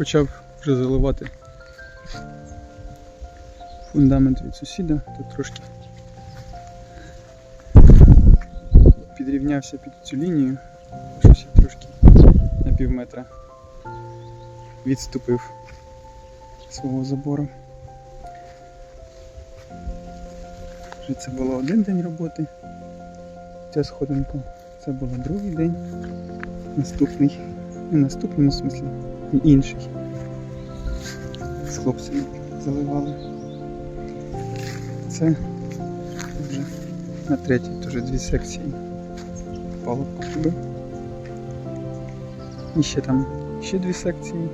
почав вже заливати фундамент від сусіда, тут трошки підрівнявся під цю лінію, щось я трошки на пів метра відступив свого забору. Вже це було один день роботи. Ця сходинка. Це було другий день. Наступний. Не наступний, ну, в смислі, інший. З хлопцями заливали. Це вже на третій, теж дві секції. Палубку зробив. І ще там ще дві секції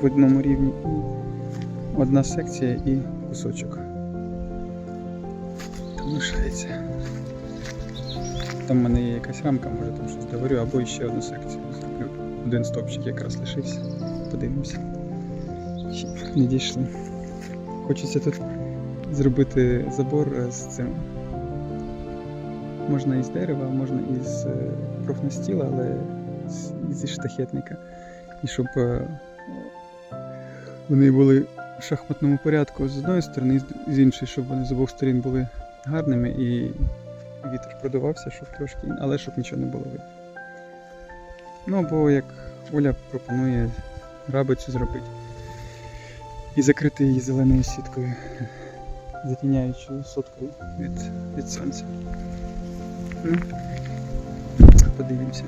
в одному рівні і одна секція і кусочок. Там лишається. Там в мене є якась рамка, може там щось доварю, або ще одну секцію зроблю. Один стопчик якраз лишився. Подивимося. Не дійшли. Хочеться тут зробити забор е, з цим. Можна із дерева, можна із е, профнастіла, але зі штахетника. І щоб е, вони були в шахматному порядку з одної сторони, і з іншої, щоб вони з обох сторін були гарними і вітер продувався, щоб трошки, але щоб нічого не було видно. Ну або як Оля пропонує рабицю зробити і закрити її зеленою сіткою, затіняючою соткою від, від сонця. Ну, подивимося.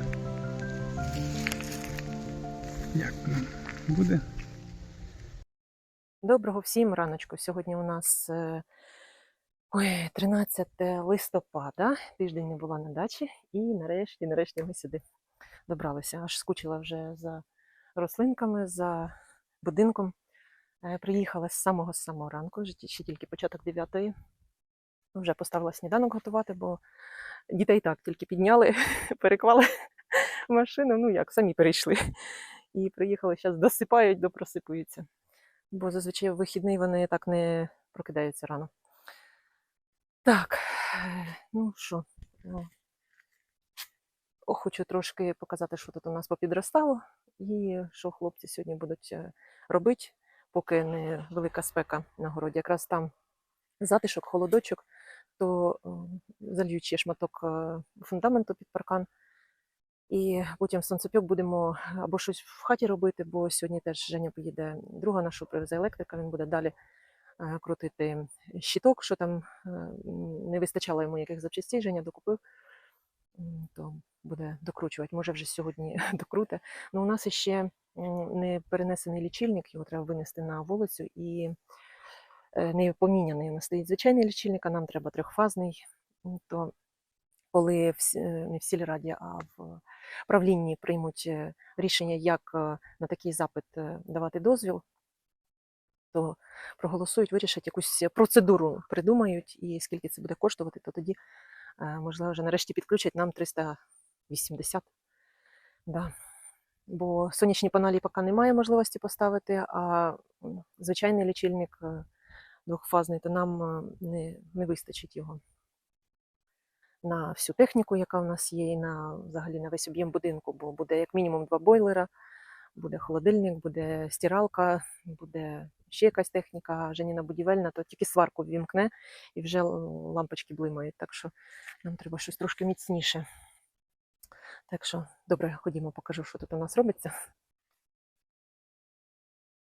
Як воно буде? Доброго всім раночку. Сьогодні у нас е, ой, 13 листопада. Тиждень не була на дачі, і нарешті, нарешті ми сюди добралися. Аж скучила вже за рослинками, за будинком. Е, Приїхала з самого самого ранку, ще тільки початок 9 Вже поставила сніданок готувати, бо дітей так тільки підняли, переклали машину. Ну як, самі перейшли. І приїхали, зараз досипають, допросипуються бо зазвичай в вихідний вони так не прокидаються рано. Так, е, ну що, ну, хочу трошки показати, що тут у нас попідростало, і що хлопці сьогодні будуть е, робити, поки не велика спека на городі. Якраз там затишок, холодочок, то е, зальють ще шматок е, фундаменту під паркан. І потім сонцепьок будемо або щось в хаті робити, бо сьогодні теж Женя поїде друга нашу привезе електрика, він буде далі крутити щиток, що там не вистачало йому яких запчастей, Женя докупив, то буде докручувати. Може вже сьогодні докруте. Ну, у нас ще не перенесений лічильник, його треба винести на вулицю і е, не поміняний. У нас стоїть звичайний лічильник, а нам треба трьохфазний. То коли всі- е, не в сільраді, а в правлінні приймуть е, рішення, як на такий запит давати дозвіл, то проголосують, вирішать якусь процедуру, придумають, і скільки це буде коштувати, то тоді, можливо, вже нарешті підключать нам 380. Да. Бо сонячні панелі поки немає можливості поставити, а звичайний лічильник е, двохфазний, то нам е, не, не вистачить його на всю техніку, яка в нас є, і на взагалі на весь об'єм будинку, бо буде як мінімум два бойлера, буде холодильник, буде стиралка, буде ще якась техніка, Женіна будівельна, то тільки сварку ввімкне і вже лампочки блимають. Так що нам треба щось трошки міцніше. Так що, добре, ходімо, покажу, що тут у нас робиться.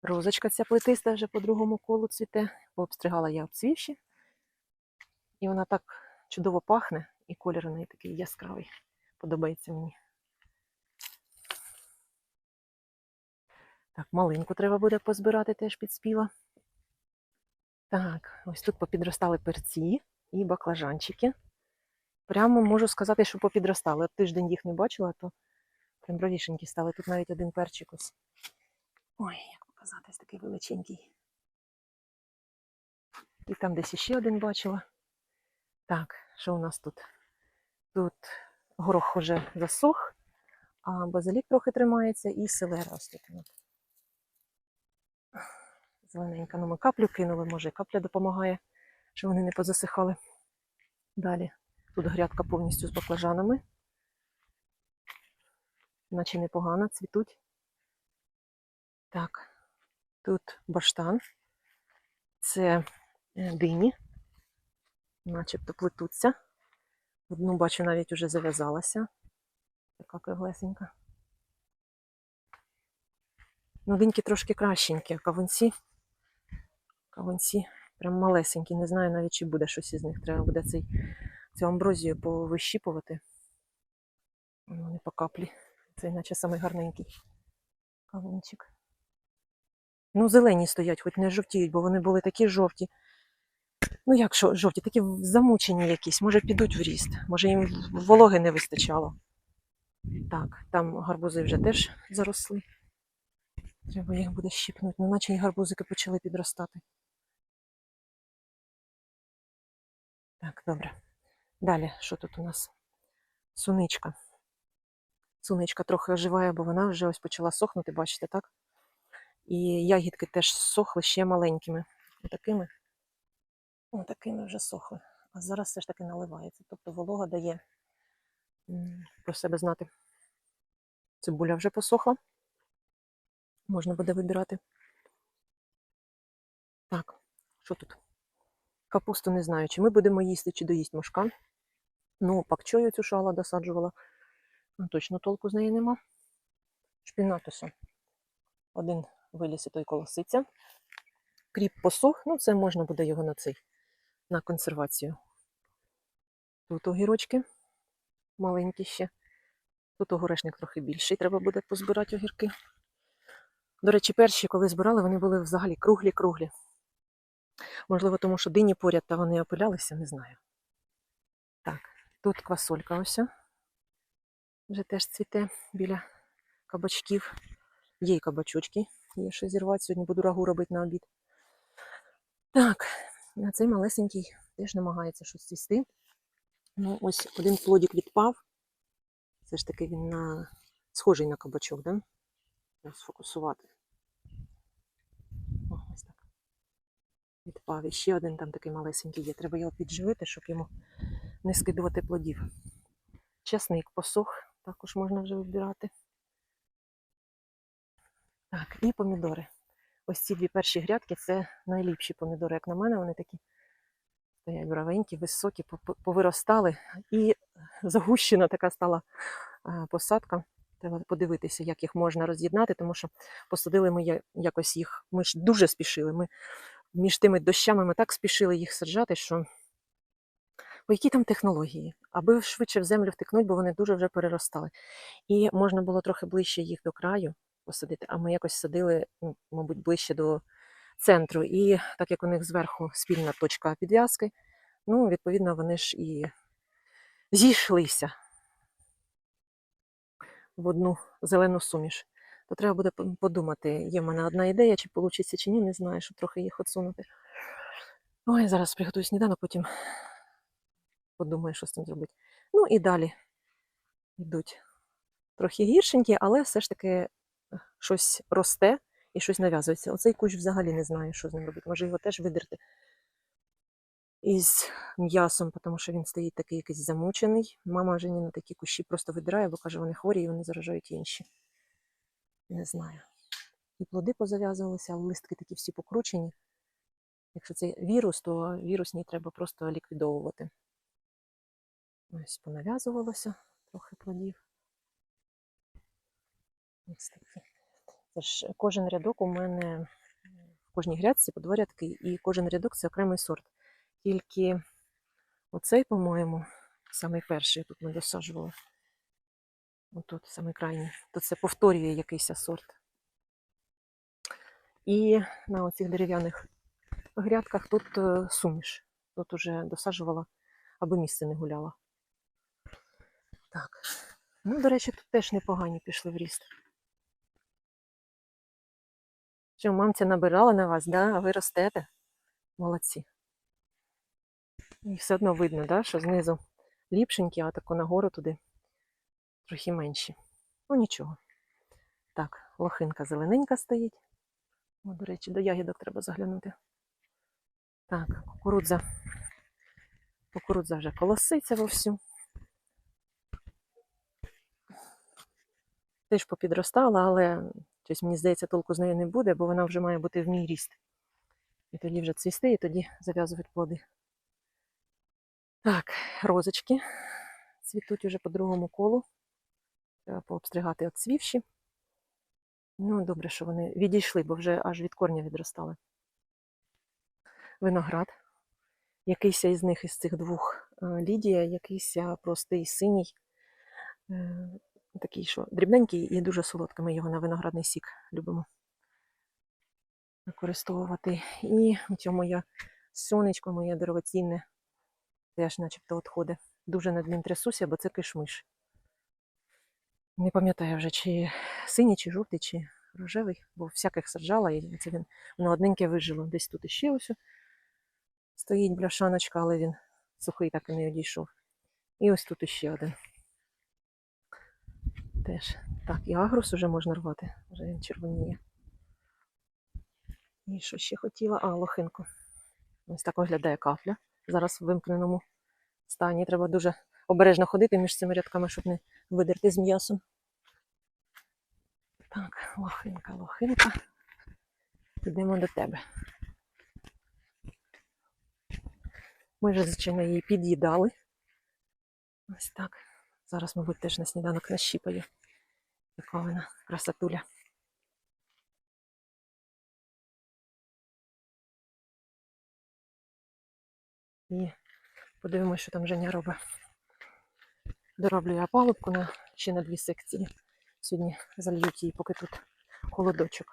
Розочка ця плетиста вже по другому колу цвіте. Пообстригала я обцвівші. І вона так чудово пахне, і колір у неї такий яскравий. Подобається мені. Так, малинку треба буде позбирати, теж підспіла. Так, ось тут попідростали перці і баклажанчики. Прямо можу сказати, що попідростали. От тиждень їх не бачила, то прям бровішенькі стали. Тут навіть один перчик ось. Ой, як показати, ось такий величенький. І там десь іще один бачила. Так, що у нас тут? Тут горох уже засох, а базилік трохи тримається, і селера ось тут. Зелененька, ну ми каплю кинули, може, капля допомагає, щоб вони не позасихали. Далі. Тут грядка повністю з баклажанами. Наче непогано, цвітуть. Так, тут баштан. Це е, дині, начебто плетуться. Одну бачу, навіть уже зав'язалася. Така круглесенька. Ну, диньки трошки кращенькі, а кавунці. Кавунці прям малесенькі. Не знаю навіть, чи буде щось із них. Треба буде цей, цю амброзію повищіпувати. Ну, не по каплі. Це наче самий гарненький кавунчик. Ну, зелені стоять, хоч не жовтіють, бо вони були такі жовті. Ну, як що, жовті, такі замучені якісь, може підуть в ріст, може їм вологи не вистачало. Так, там гарбузи вже теж заросли. Треба їх буде щіпнути, ну наче і гарбузики почали підростати. Так, добре. Далі, що тут у нас? Суничка. Суничка трохи оживає, бо вона вже ось почала сохнути, бачите, так? І ягідки теж сохли ще маленькими. Отакими. Отакими вже сохли. А зараз все ж таки наливається. Тобто волога дає про себе знати. Цибуля вже посохла. Можна буде вибирати. Так, що тут? Капусту не знаю, чи ми будемо їсти, чи доїсть мошка. Ну, пакчою цю шала досаджувала. Ну, точно толку з неї нема. Шпінатуса. Один виліз і той колоситься. Кріп посох, ну це можна буде його на цей, на консервацію. Тут огірочки маленькі ще. Тут огорешник трохи більший, треба буде позбирати огірки. До речі, перші, коли збирали, вони були взагалі круглі-круглі. Можливо, тому що дині поряд та вони опилялися, не знаю. Так, тут квасолька ось. Вже теж цвіте біля кабачків. Є й кабачочки, є що зірвати. Сьогодні буду рагу робити на обід. Так, а цей малесенький теж намагається щось цвісти. Ну, ось один плодик відпав. Все ж таки він на... схожий на кабачок, да? Сфокусувати. О, ось так. Відпав. І ще один там такий малесенький є. Треба його підживити, щоб йому не скидувати плодів. Часник посох, також можна вже вибирати. Так, і помідори. Ось ці дві перші грядки це найліпші помідори, як на мене, вони такі стоять бравенькі, високі, повиростали. І загущена така стала е, посадка. Треба подивитися, як їх можна роз'єднати, тому що посадили ми якось їх. Ми ж дуже спішили. Ми між тими дощами ми так спішили їх саджати, що Бо які там технології? Аби швидше в землю втикнуть, бо вони дуже вже переростали. І можна було трохи ближче їх до краю посадити, а ми якось садили, ну, мабуть, ближче до центру. І так як у них зверху спільна точка підв'язки, ну, відповідно, вони ж і зійшлися в одну зелену суміш. То треба буде подумати. Є в мене одна ідея, чи вийде, чи ні, не знаю, щоб трохи їх отсунути. Ой, зараз приготую сніданок, потім подумаю, що з цим зробити. Ну і далі йдуть трохи гіршенькі, але все ж таки е, щось росте і щось нав'язується. Оцей кущ взагалі не знаю, що з ним робити. Може його теж видерти із м'ясом, тому що він стоїть такий якийсь замучений. Мама Женіна такі кущі просто видирає, бо каже, вони хворі і вони заражають інші. Не знаю. І плоди позав'язувалися, листки такі всі покручені. Якщо це вірус, то вірусні треба просто ліквідовувати. Ось понав'язувалося трохи плодів. Ось такі. Це ж кожен рядок у мене в кожній грядці по два рядки, і кожен рядок це окремий сорт. Тільки оцей, по-моєму, самий перший тут ми досаджували. Отут, самий крайній. То це повторює якийсь сорт. І на оцих дерев'яних грядках тут е, суміш. Тут уже досаджувала, аби місце не гуляло. Так. Ну, до речі, тут теж непогані пішли в ріст. Що, мамця набирала на вас, да? а ви ростете? Молодці. І все одно видно, да? що знизу ліпшенькі, а тако нагору туди трохи менші. Ну нічого. Так, лохинка зелененька стоїть. О, до речі, до ягідок треба заглянути. Так, кукурудза. Кукурудза вже колоситься вовсю. Теж попідростала, але Щось, мені здається, толку з нею не буде, бо вона вже має бути в мій ріст. І тоді вже цвісти, і тоді зав'язують плоди. Так, розочки цвітуть уже по другому колу. Треба пообстригати от. Ну, добре, що вони відійшли, бо вже аж від корня відростали. Виноград. Якийсь із них із цих двох е, Лідія, якийсь простий синій. Е, Такий, що дрібненький і дуже солодкий. Ми його на виноградний сік любимо використовувати. І цьому моє сонечко, моє дорогоцінне, теж начебто відходить. Дуже над ним трясуся, бо це кишмиш. Не пам'ятаю вже, чи синій, чи жовтий, чи рожевий, бо всяких саджала, і це він воно одненьке вижило. Десь тут іще ось стоїть бляшаночка, але він сухий так і не одійшов. І ось тут іще один. Теж. Так, і агрус уже можна рвати, вже він червоніє. І що ще хотіла? А, лохинку. Ось так виглядає кафля. Зараз в вимкненому стані. Треба дуже обережно ходити між цими рядками, щоб не видерти з м'ясом. Так, лохинка, лохинка. Йдемо до тебе. Ми вже, звичайно, її під'їдали. Ось так. Зараз, мабуть, теж на сніданок нащіпаю. Яка вона красотуля. І подивимося, що там Женя робить. Дороблює опалубку на, ще на дві секції. Сьогодні зальють її, поки тут холодочок.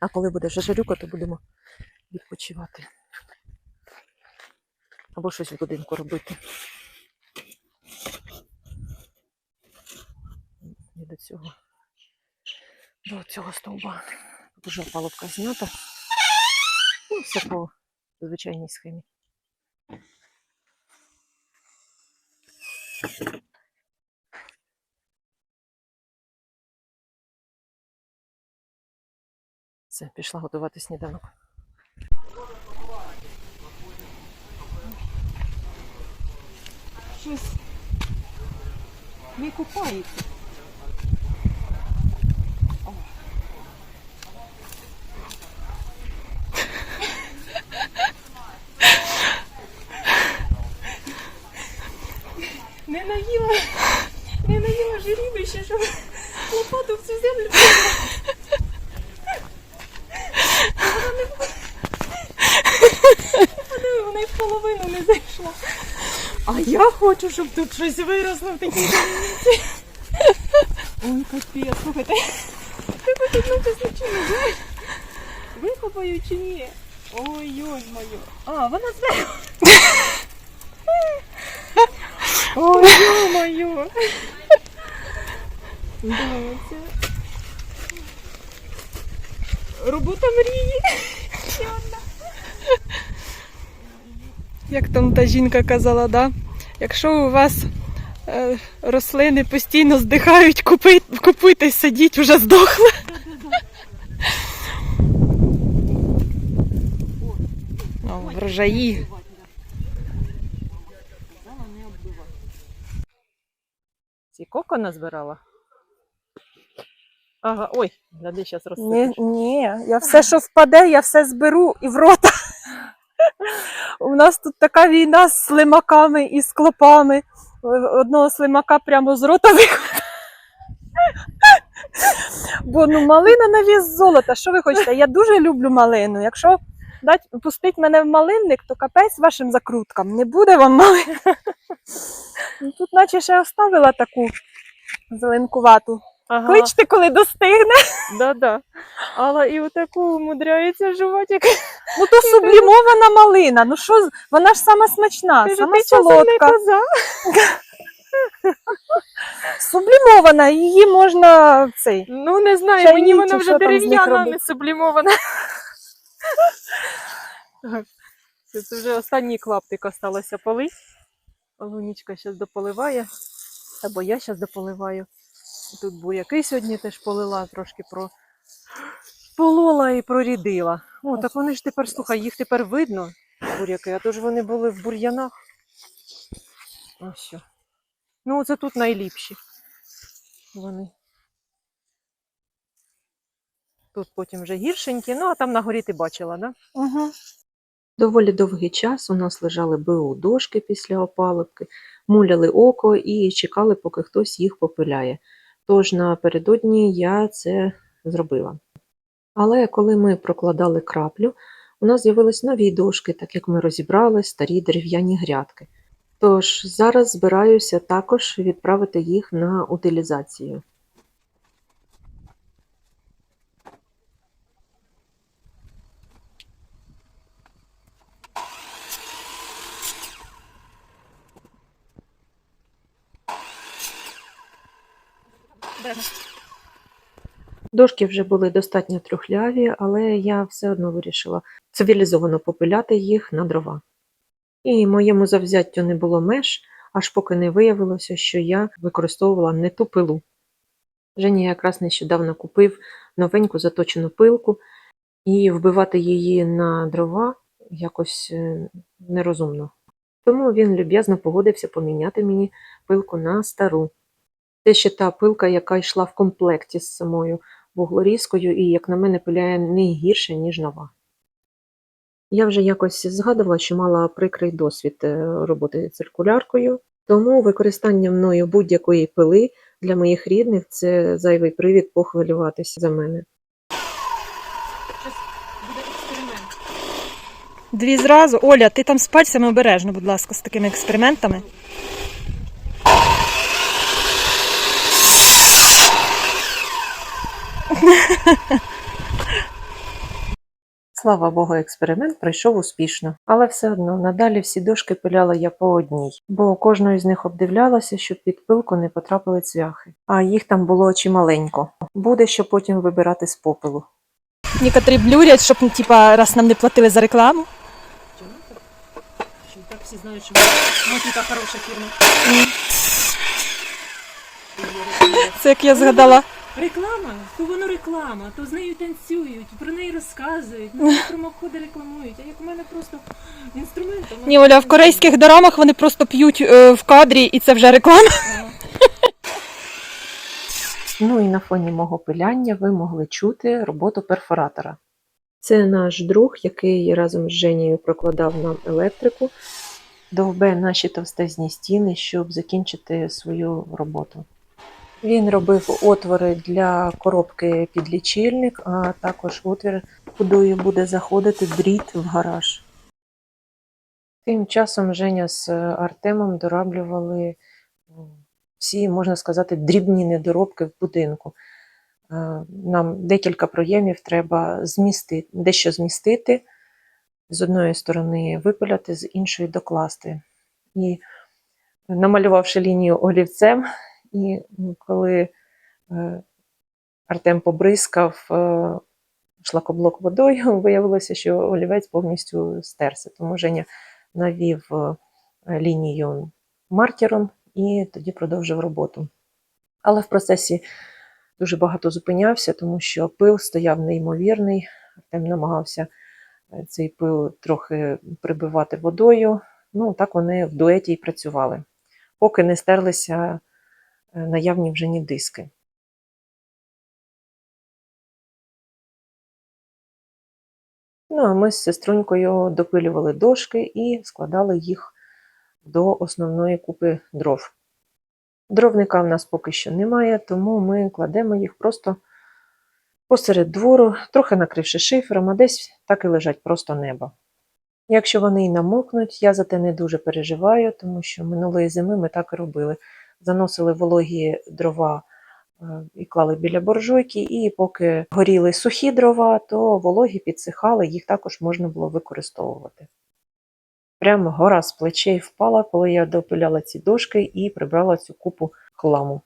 А коли буде вже жарюка, то будемо відпочивати. Або щось в будинку робити. І до цього, до цього стовба. Тут вже опалубка знята. Ну, все по звичайній схемі. Все, пішла готувати сніданок. Щось не купається. Не наїла, не наїла жирівище, щоб лопату в цю землю. Вона не Подиви, вона й в половину не зайшла. А я хочу, щоб тут щось виросло в такій землянці. Ой, капець, слухайте. Тебе тут наче нічого не знаєш. Викопаю чи ні? Ой-ой моє. А, вона зверху. Ой, ё-моё. Робота мрії. Як там та жінка казала, да? якщо у вас е, рослини постійно здихають, купи, купуйте, садіть, вже здохли. Врожаї. Ці коко назбирала. Ага, ой, гляди, зараз Ні, розсипеш. ні, я все, що впаде, я все зберу і в рота. У нас тут така війна з слимаками і з клопами. Одного слимака прямо з рота виходить. Бо ну малина на віс золота. Що ви хочете? Я дуже люблю малину. Якщо дать, пустить мене в малинник, то капець вашим закруткам. Не буде вам малини. Ну, Тут наче ще оставила таку зеленкувату. Ага, Кличте, коли достигне. да-да. Але і отаку умудряється жувати, Ну то сублімована малина. Ну що, вона ж сама смачна, сама ти не солодка. Сублімована, її можна цей. Ну, не знаю, мені вона вже дерев'яна, не сублімована. Це, вже останній клаптик осталося полить. Лунічка зараз дополиває. Або я зараз дополиваю. Тут буряки сьогодні теж полила, трошки про... полола і прорідила. О, так вони ж тепер, слухай, їх тепер видно, буряки, а то ж вони були в бур'янах. Ну, це тут найліпші. Вони. Тут потім вже гіршенькі, ну а там на горі ти бачила, да? Угу. Доволі довгий час у нас лежали БУ дошки після опалубки, муляли око і чекали, поки хтось їх попиляє. Тож напередодні я це зробила. Але коли ми прокладали краплю, у нас з'явились нові дошки, так як ми розібрали старі дерев'яні грядки. Тож зараз збираюся також відправити їх на утилізацію. Дошки вже були достатньо трухляві, але я все одно вирішила цивілізовано попиляти їх на дрова. І моєму завзяттю не було меж, аж поки не виявилося, що я використовувала не ту пилу. Женя якраз нещодавно купив новеньку заточену пилку, і вбивати її на дрова якось е, нерозумно. Тому він люб'язно погодився поміняти мені пилку на стару. Це ще та пилка, яка йшла в комплекті з самою вуглорізкою і, як на мене, пиляє не гірше, ніж нова. Я вже якось згадувала, що мала прикрий досвід е, роботи циркуляркою, тому використання мною будь-якої пили для моїх рідних це зайвий привід похвилюватися за мене. Дві зразу. Оля, ти там з пальцями обережно, будь ласка, з такими експериментами. Слава Богу, експеримент пройшов успішно, але все одно надалі всі дошки пиляла я по одній, бо кожної з них обдивлялася, щоб під пилку не потрапили цвяхи, а їх там було чималенько. Буде що потім вибирати з попелу. Некоторі блюрять, щоб, типа, раз нам не платили за рекламу. Так всі знають, що Матіка хороша фірма. Це як я згадала. Реклама, то воно реклама, то з нею танцюють, про неї розказують, ну промоходи рекламують. А як у мене просто інструментом. Ні, Оля, в корейських дорамах вони просто п'ють е, в кадрі, і це вже реклама. Ну і на фоні мого пиляння ви могли чути роботу перфоратора. Це наш друг, який разом з Женією прокладав нам електрику, довбе наші товстезні стіни, щоб закінчити свою роботу. Він робив отвори для коробки під лічильник, а також отвір, кудою буде заходити дріт в гараж. Тим часом Женя з Артемом дораблювали всі, можна сказати, дрібні недоробки в будинку. Нам декілька проємів треба змістити, дещо змістити, з одної сторони випиляти, з іншої докласти. І намалювавши лінію олівцем, і коли е, Артем побризкав е, шлакоблок водою, виявилося, що олівець повністю стерся. Тому Женя навів е, лінію маркером і тоді продовжив роботу. Але в процесі дуже багато зупинявся, тому що пил стояв неймовірний. Артем намагався цей пил трохи прибивати водою. Ну, так вони в дуеті й працювали, поки не стерлися наявні вже ні диски. Ну, а ми з сеструнькою допилювали дошки і складали їх до основної купи дров. Дровника в нас поки що немає, тому ми кладемо їх просто посеред двору, трохи накривши шифером, а десь так і лежать просто небо. Якщо вони й намокнуть, я за те не дуже переживаю, тому що минулої зими ми так і робили. Заносили вологі дрова е, і клали біля боржойки, і поки горіли сухі дрова, то вологі підсихали, їх також можна було використовувати. Прямо гора з плечей впала, коли я допиляла ці дошки і прибрала цю купу хламу.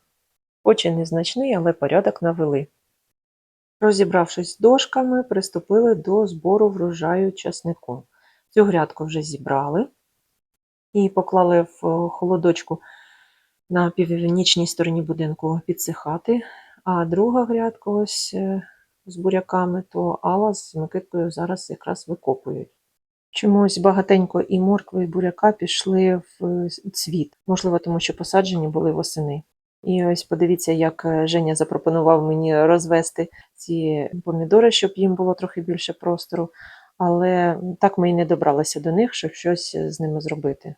Хоч і незначний, але порядок навели. Розібравшись з дошками, приступили до збору врожаю часнику. Цю грядку вже зібрали і поклали в холодочку на північній стороні будинку підсихати. А друга грядка ось е, з буряками, то Алла з Микиткою зараз якраз викопують. Чомусь багатенько і моркви, і буряка пішли в цвіт. Можливо, тому що посаджені були восени. І ось подивіться, як е, Женя запропонував мені розвести ці помідори, щоб їм було трохи більше простору. Але так ми і не добралися до них, щоб щось з ними зробити.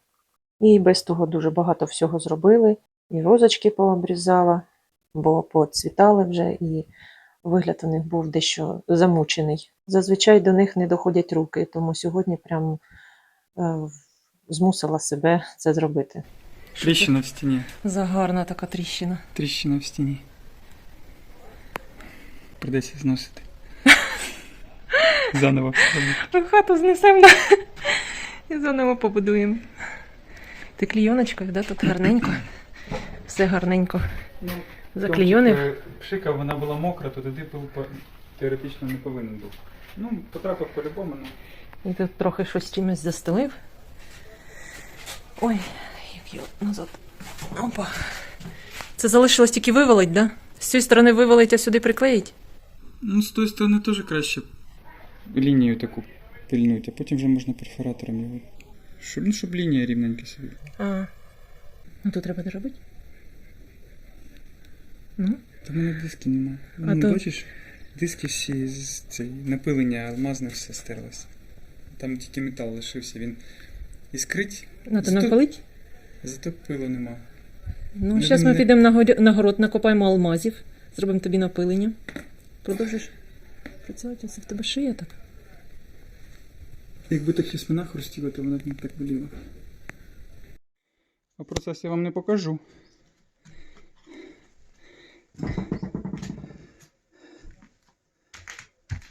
І без того дуже багато всього зробили. І розочки пообрізала, бо поцвітали вже, і вигляд у них був дещо замучений. Зазвичай до них не доходять руки, тому сьогодні прям е, змусила себе це зробити. Тріщина в стіні. Загарна така тріщина. Тріщина в стіні. Придеться зносити. Заново. Хату знесемо да? і заново побудуємо. Ти клійоночкою, да? Тут гарненько. Все гарненько. Заклійонив. Пшика, вона була мокра, то туди пил по- теоретично не повинен був. Ну, потрапив по-любому. ну. І тут трохи щось чимось застелив. Ой, як його назад. Опа. Це залишилось тільки вивалить, да? З цієї сторони вивалить, а сюди приклеїть? Ну, з тої сторони теж краще лінію таку пильнути, а потім вже можна перфоратором його. Щоб, ну, щоб лінія рівненька собі. А. Ну то треба доробити. Ну, Та в мене диски немає. А Ну, то- бачиш, диски всі з цей, напилення алмазне все стерлося. Там тільки метал лишився, він іскрить, ну то Сто- напалить. зато пилу нема. Ну, Я зараз ми думаю, підемо на, горі- на город, накопаємо алмазів, зробимо тобі напилення. Продовжиш працювати, це в тебе шия так. Якби так і спина хрустіла, то вона б не так боліла. А процес я вам не покажу.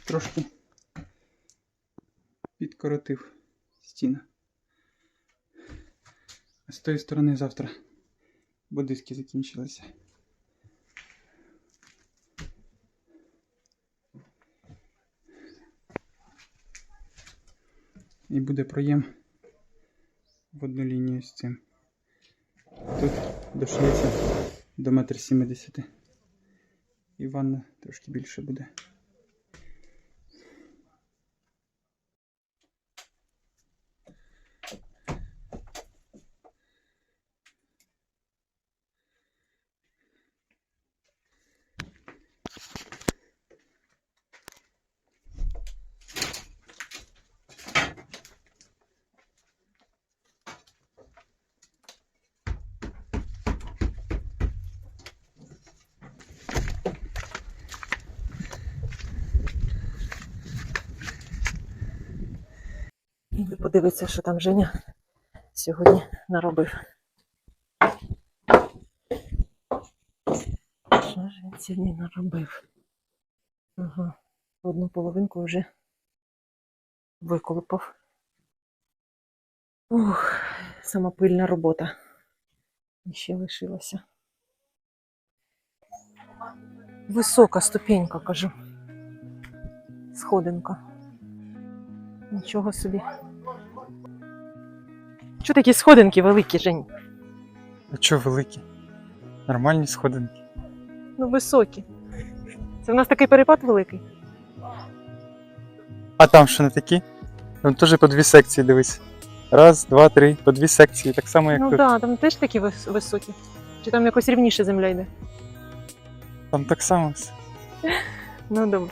Трошки підкоротив стіна. А з тої сторони завтра, бо диски закінчилися. І буде проєм в одну лінію з цим. Тут дошиється до метр сімдесяти. І ванна трошки більше буде. Подивіться, що там Женя сьогодні наробив. Що ж він сьогодні наробив? Ага, одну половинку вже виколупав. Ух, сама пильна робота. І ще лишилася. Висока ступенька, кажу. Сходинка. Нічого собі. Що такі сходинки великі, Жень? А чого великі? Нормальні сходинки. Ну, високі. Це в нас такий перепад великий. А там що не такі? Там теж по дві секції дивись. Раз, два, три, по дві секції, так само, як ну тут. так, да, там теж такі вис- високі. Чи там якось рівніше земля йде? Там так само. все. Ну добре.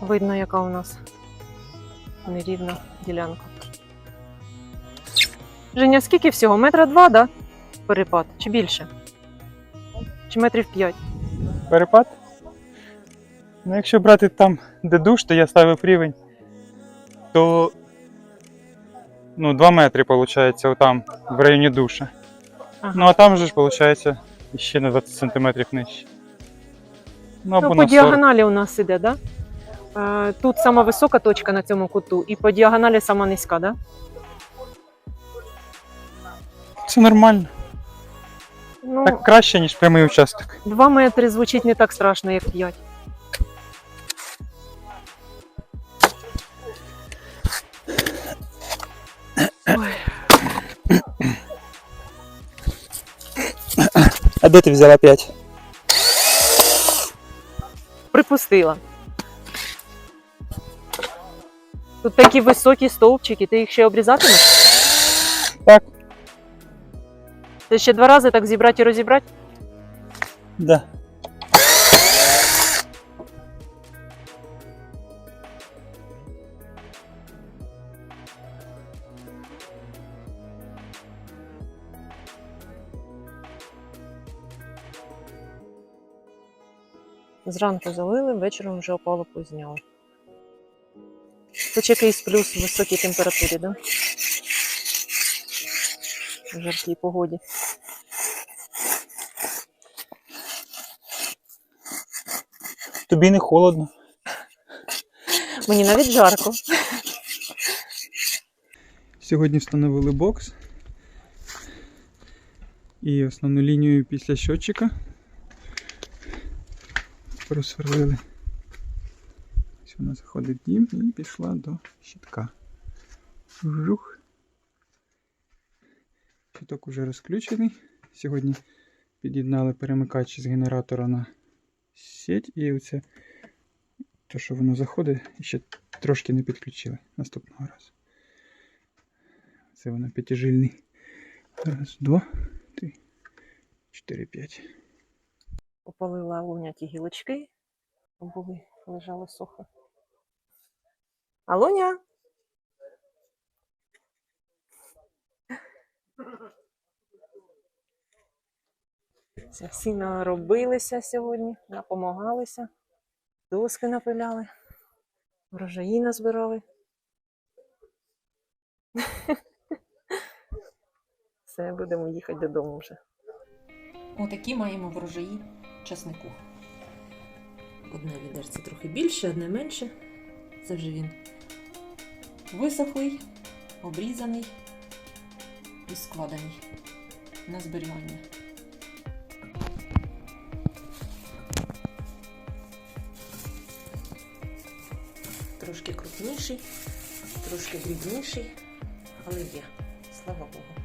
Видно, яка у нас нерівна ділянка. Женя, скільки всього? Метра два, да? Перепад? Чи більше? Чи метрів п'ять? Перепад. Ну, якщо брати там, де душ, то я ставив рівень, то ну, 2 метри виходить, отам, в районі душа. Ага. Ну а там же ж виходить ще на 20 сантиметрів нижче. Ну, або Ну, по на 40. діагоналі у нас іде, да? Е, тут сама висока точка на цьому куту, і по діагоналі сама низька, да? Це нормально. Ну, Так краще, ніж прямий участок. Два метри звучить не так страшно, як п'ять. А де ти взяла 5? Припустила. Тут такі високі стовпчики, ти їх ще обрізатимеш? Так. Це ще два рази так зібрати і розібрати? Да. Зранку залили, вечором вже опалубку зняли. Хоч якийсь плюс в високій температурі, да? В жаркій погоді. Тобі не холодно. Мені навіть жарко. Сьогодні встановили бокс. І основну лінію після щотчика просверлили. Вона заходить в дім і пішла до щитка. Жух. Щиток уже розключений. Сьогодні під'єднали перемикач з генератора на сеть і оце те, що воно заходить, ще трошки не підключили наступного разу. Це вона п'ятижильний. Раз, два, три, чотири, п'ять. Опалила Алуня ті гілочки, були, лежали сухо. Алуня? Це Всі наробилися сьогодні, напомагалися, доски напиляли, врожаї назбирали. Все, будемо їхати додому вже. Отакі маємо врожаї часнику. Одне відерце трохи більше, одне менше. Це вже він висохлий, обрізаний і складений на зберігання. Трошки крупніший, трошки дрібніший, але є, слава Богу.